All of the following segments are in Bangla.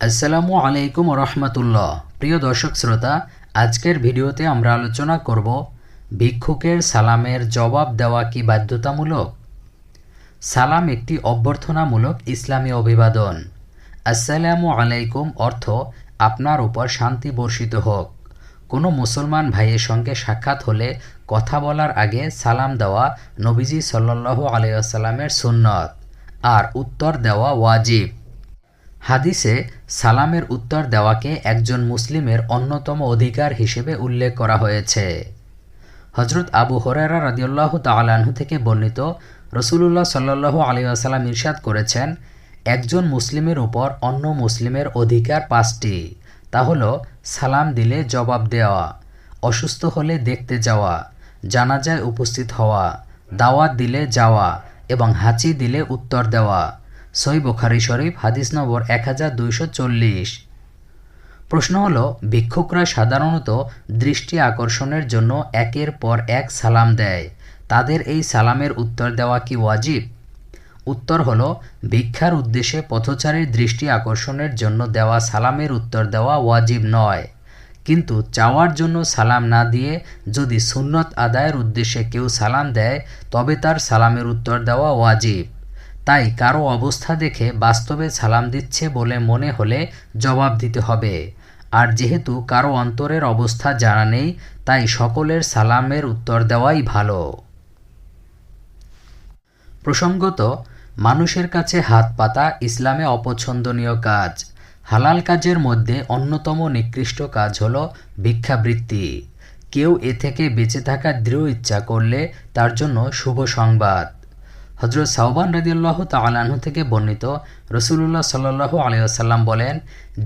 আসসালামু আলাইকুম রহমতুল্লাহ। প্রিয় দর্শক শ্রোতা, আজকের ভিডিওতে আমরা আলোচনা করব, ভিক্ষুকের সালামের জবাব দেওয়া কি বাধ্যতামূলক? সালাম একটি অভ্যর্থনামূলক ইসলামী অভিবাদন। আসসালামু আলাইকুম অর্থ আপনার উপর শান্তি বর্ষিত হোক। কোনো মুসলমান ভাইয়ের সঙ্গে সাক্ষাৎ হলে কথা বলার আগে সালাম দেওয়া নবীজি সাল্লাল্লাহু আলাইসাল্লামের সুন্নত। আর উত্তর দেওয়া ওয়াজিব। হাদিসে সালামের উত্তর দেওয়াকে একজন মুসলিমের অন্যতম অধিকার হিসেবে উল্লেখ করা হয়েছে। হজরত আবু হরেরা রাদিউল্লাহ তালাহু থেকে বর্ণিত রসুলুল্লাহ সাল্লাহু আলী আসাল্লাম ইরশাদ করেছেন, একজন মুসলিমের উপর অন্য মুসলিমের অধিকার পাঁচটি। তা হল সালাম দিলে জবাব দেওয়া, অসুস্থ হলে দেখতে যাওয়া, জানাজায় উপস্থিত হওয়া, দাওয়াত দিলে যাওয়া এবং হাঁচি দিলে উত্তর দেওয়া। সই বুখারি শরীফ, হাদিস নম্বর এক হাজার দুইশো চল্লিশ। প্রশ্ন হল, ভিক্ষুকরা সাধারণত দৃষ্টি আকর্ষণের জন্য একের পর এক সালাম দেয়। তাদের এই সালামের উত্তর দেওয়া কি ওয়াজিব? উত্তর হল, ভিক্ষার উদ্দেশ্যে পথচারীর দৃষ্টি আকর্ষণের জন্য দেওয়া সালামের উত্তর দেওয়া ওয়াজিব নয়। কিন্তু চাওয়ার জন্য সালাম না দিয়ে যদি সুন্নত আদায়ের উদ্দেশ্যে কেউ সালাম দেয়, তবে তার সালামের উত্তর দেওয়া ওয়াজিব। তাই কারও অবস্থা দেখে বাস্তবে সালাম দিচ্ছে বলে মনে হলে জবাব দিতে হবে। আর যেহেতু কারও অন্তরের অবস্থা জানা নেই, তাই সকলের সালামের উত্তর দেওয়াই ভালো। প্রসঙ্গত, মানুষের কাছে হাত পাতা ইসলামে অপছন্দনীয় কাজ। হালাল কাজের মধ্যে অন্যতম নিকৃষ্ট কাজ হল ভিক্ষাবৃত্তি। কেউ এ থেকে বেঁচে থাকার দৃঢ় ইচ্ছা করলে তার জন্য শুভ সংবাদ। হজরত সাহবান রাদিউল্লাহ তালাহু থেকে বর্ণিত রসুল্লাহ সাল্লাহ আলিয়াল্লাম বলেন,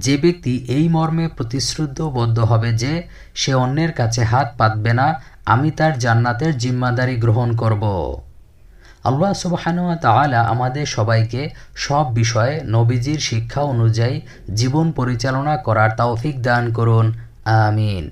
যে ব্যক্তি এই মর্মে প্রতিশ্রুতবদ্ধ হবে যে সে অন্যের কাছে হাত পাতবে না, আমি তার জান্নাতের জিম্মাদারি গ্রহণ করব। আল্লাহ সুবাহানুয়া তালা আমাদের সবাইকে সব বিষয়ে নবীজির শিক্ষা অনুযায়ী জীবন পরিচালনা করার তৌফিক দান করুন। আমিন।